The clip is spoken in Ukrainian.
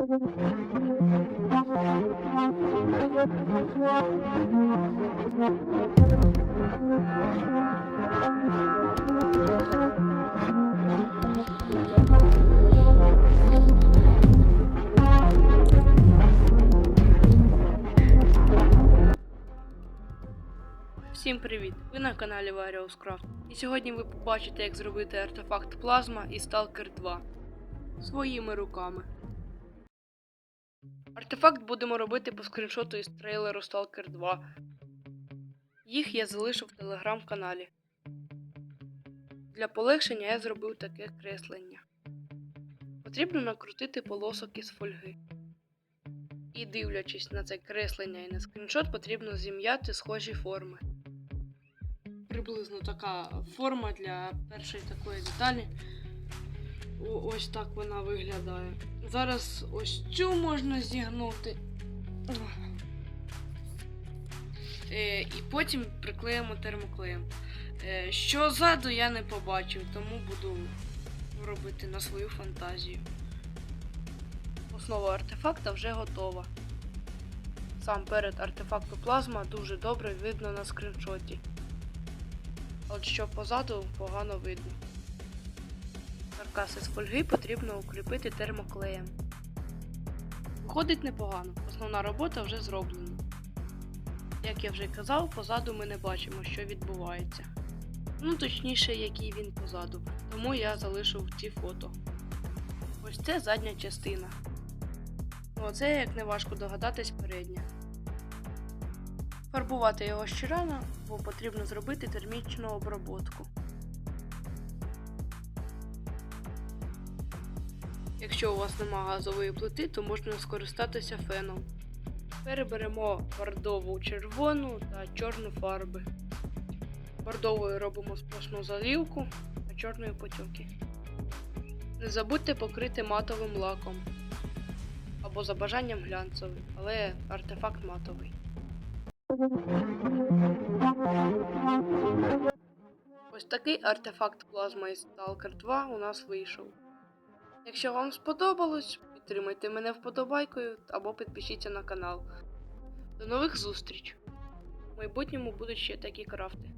Всім привіт! Ви на каналі Various І сьогодні ви побачите, як зробити артефакт плазма із Stalker 2 своїми руками. Артефакт будемо робити по скріншоту із трейлеру Stalker 2. Їх я залишу в телеграм-каналі. Для полегшення я зробив таке креслення. Потрібно накрутити полосок із фольги. І дивлячись на це креслення і на скріншот, потрібно зім'яти схожі форми. Приблизно така форма для першої такої деталі. Ось так вона виглядає. Зараз ось цю можна зігнути. Е, і потім приклеїмо термоклеєм. Е, що ззаду я не побачив, тому буду робити на свою фантазію. Основа артефакта вже готова. Сам перед артефакту плазма дуже добре видно на скріншоті. От що позаду погано видно. Каркас із фольги потрібно укріпити термоклеєм. Виходить непогано, основна робота вже зроблена. Як я вже казав, позаду ми не бачимо, що відбувається. Ну, точніше, який він позаду, тому я залишив ці фото. Ось це задня частина. Ну, а як не важко догадатись, передня. Фарбувати його ще рано, бо потрібно зробити термічну обробку. Якщо у вас нема газової плити, то можна скористатися феном. Переберемо бордову червону та чорну фарби. Бордовою робимо сплошну залівку, а чорною потьоки. Не забудьте покрити матовим лаком. Або за бажанням глянцевий, але артефакт матовий. Ось такий артефакт плазма із Stalker 2 у нас вийшов. Якщо вам сподобалось, підтримайте мене вподобайкою або підпишіться на канал. До нових зустріч! В майбутньому будуть ще такі крафти.